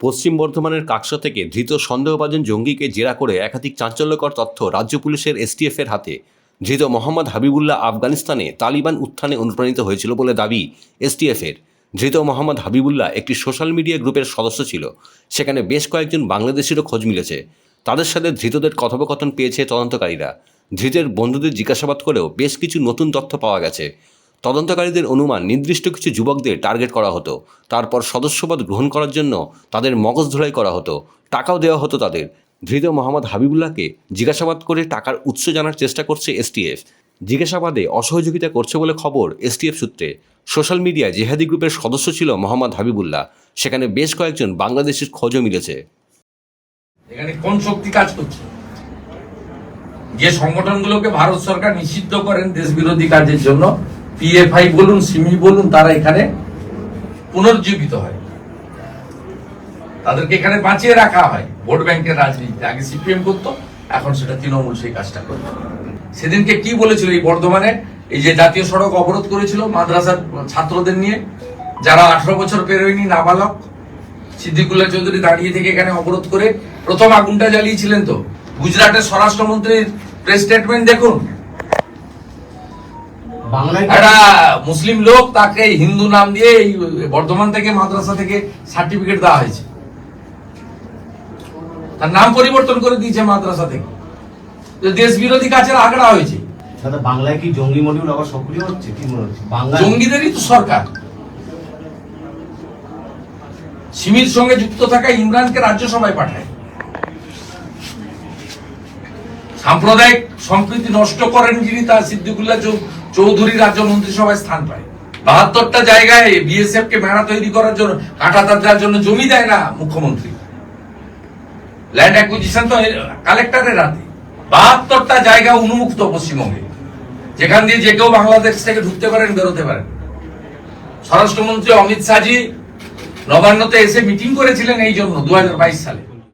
পশ্চিম বর্ধমানের কাকসা থেকে ধৃত সন্দেহভাজন জঙ্গিকে জেরা করে একাধিক চাঞ্চল্যকর তথ্য রাজ্য পুলিশের এসটিএফ এর হাতে। ধৃত মোহাম্মদ হাবিবুল্লাহ আফগানিস্তানে তালিবান উত্থানে অনুপ্রাণিত হয়েছিল বলে দাবি এসটিএফ এর। ধৃত মোহাম্মদ হাবিবুল্লাহ একটি সোশ্যাল মিডিয়া গ্রুপের সদস্য ছিল। সেখানে বেশ কয়েকজন বাংলাদেশিরও খোঁজ মিলেছে। তাদের সাথে ধৃতদের কথোপকথন পেয়েছে তদন্তকারীরা। ধৃতের বন্ধুদের জিজ্ঞাসাবাদ করেও বেশ কিছু নতুন তথ্য পাওয়া গেছে। তদন্তকারীদের অনুমান নির্দিষ্ট কিছু যুবকদের টার্গেট করা হতো। তারপর সদস্যপদ গ্রহণ করার জন্য তাদের মগজ ধোলাই করা হতো। টাকাও দেওয়া হতো তাদের। ধৃত মোহাম্মদ হাবিবুল্লাহকে জিজ্ঞাসাবাদ করে টাকার উৎস জানার চেষ্টা করছে এসটিএফ। জিজ্ঞাসাবাদে অসহযোগিতা করছে বলে খবর এসটিএফ সূত্রে। সোশ্যাল মিডিয়ায় জেহাদি গ্রুপের সদস্য ছিল মোহাম্মদ হাবিবুল্লাহ। সেখানে বেশ কয়েকজন বাংলাদেশের খোঁজও মিলেছে। এখানে কোন শক্তি কাজ করছে? যে সংগঠনগুলোকে ভারত সরকার নিষিদ্ধ করেন দেশ বিরোধী কাজের জন্য পিএফআই বলুন সিমি বলুন, তারা এখানে পুনর্জীবিত হয়। তাদেরকে এখানে বাঁচিয়ে রাখা হয়। ভোট ব্যাংকের রাজনীতি আগে সিপিএম করতো, এখন সেটা তৃণমূল সেই কাজটা করতো সেদিনকে কি বলেছিল এই বর্ধমানে? এই যে জাতীয় সড়ক অবরোধ করেছিল মাদ্রাসার ছাত্রদের নিয়ে, যারা আঠারো বছর পেরোয়নি নাবালক, সিদ্দিকুল্লাহ চৌধুরী দাঁড়িয়ে থেকে এখানে অবরোধ করে প্রথম আগুনটা জ্বালিয়েছিলেন তো। গুজরাটের স্বরাষ্ট্রমন্ত্রীর প্রেস স্টেটমেন্ট দেখুন। একটা মুসলিম লোক তাকে হিন্দু নাম দিয়ে এই বর্ধমান থেকে মাদ্রাসা থেকে সার্টিফিকেট দেওয়া হয়েছে। তার নাম পরিবর্তন করে দিয়েছে মাদ্রাসা থেকে। দেশ বিরোধী কাজের আগড়া হয়েছে। বাংলায় কি জঙ্গি মডিউল আবার সক্রিয় হচ্ছে? কি মনে হচ্ছে? বাংলা জঙ্গিদেরই তো সরকার। সিমির সঙ্গে যুক্ত থাকা ইমরানকে রাজ্যসভায় পাঠায়। সাম্প্রদায়িক সম্প্রীতি নষ্ট করেন যিনি তার সিদ্দিকুল্লাহ চৌ- চৌধুরী রাজ্য মন্ত্রিসভায় স্থান পায়। বাহাত্তরটা জায়গায় বিএসএফ কে মেড়া তৈরি করার জন্য, কাঁটা তার জন্য জমি দেয় না মুখ্যমন্ত্রী। ল্যান্ড অ্যাকুইজিশন তো কালেক্টরের হাতে। বাহাত্তরটা জায়গা উন্মুক্ত পশ্চিমবঙ্গে, যেখান দিয়ে যে কেউ বাংলাদেশ থেকে ঢুকতে পারেন, বেরোতে পারেন। স্বরাষ্ট্রমন্ত্রী অমিত শাহজি নবান্নতে এসে মিটিং করেছিলেন এই জন্য, দু হাজার বাইশ সালে।